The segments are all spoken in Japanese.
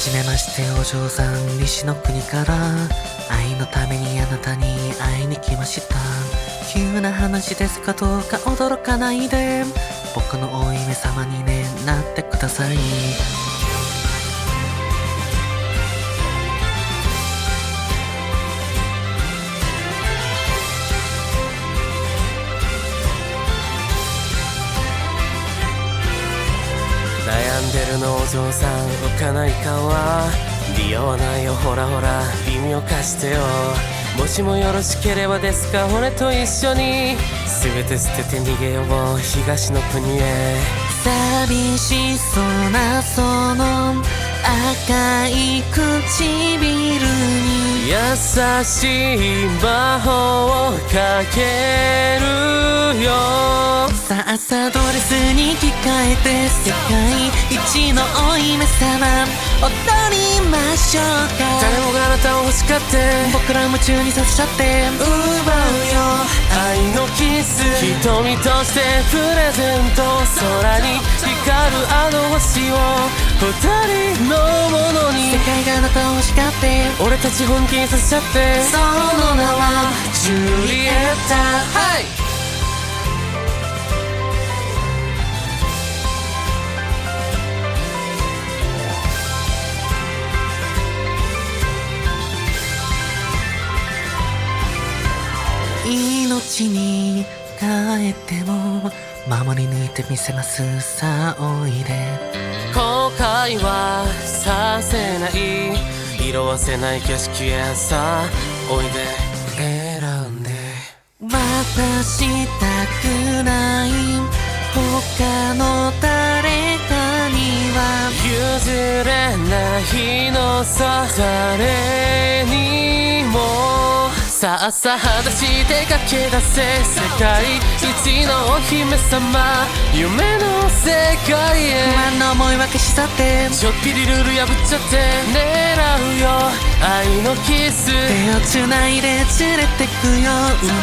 じめましてお嬢さん西の国から愛のためにあなたに会いに来ました。急な話ですかどうか驚かないで。僕のお姫様にねなってください。悩んでるのお嬢さん浮かない顔は利用ないよほらほら耳を貸してよもしもよろしければですか俺と一緒に全て捨てて逃げよう東の国へ寂しそうなその赤い唇に優しい魔法をかけるよさあさドレスに着替えて世界一のお姫様踊りましょうか。誰もがあなたを欲しがって僕ら夢中にさせちゃって。奪うよ愛のキス。瞳としてプレゼント。空に光るあの星を二人のものに。世界があなたを欲しがって。俺たち本気にさせちゃって。その名はジュリエッタ。はい命に変えても守り抜いてみせますさあおいで。後悔はさせない。色あせない景色へさおいで。選んで。渡したくない。他の誰かには。譲れないのさ誰にもさあさあ裸足で駆け出せ世界一のお姫様。夢の世界へ。不安な思いは消し去って。ちょっぴりルール破っちゃって狙うよ。愛のキス。手をつないで連れてくよ。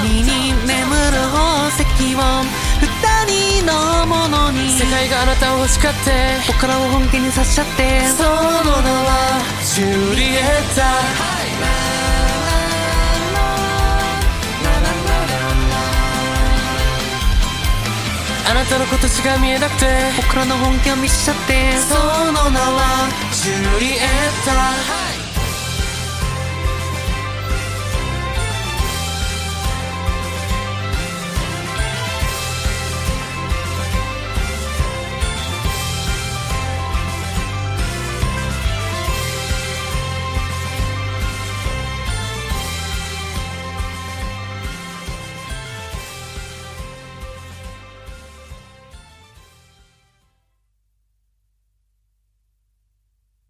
海に眠る宝石を二人のものに。世界があなたを欲しがって。僕らを本気にさせちゃって。その名はジュリエッタなたのことしか見えなくて。僕らの本気を見しちゃって。その名はジュリエッタ、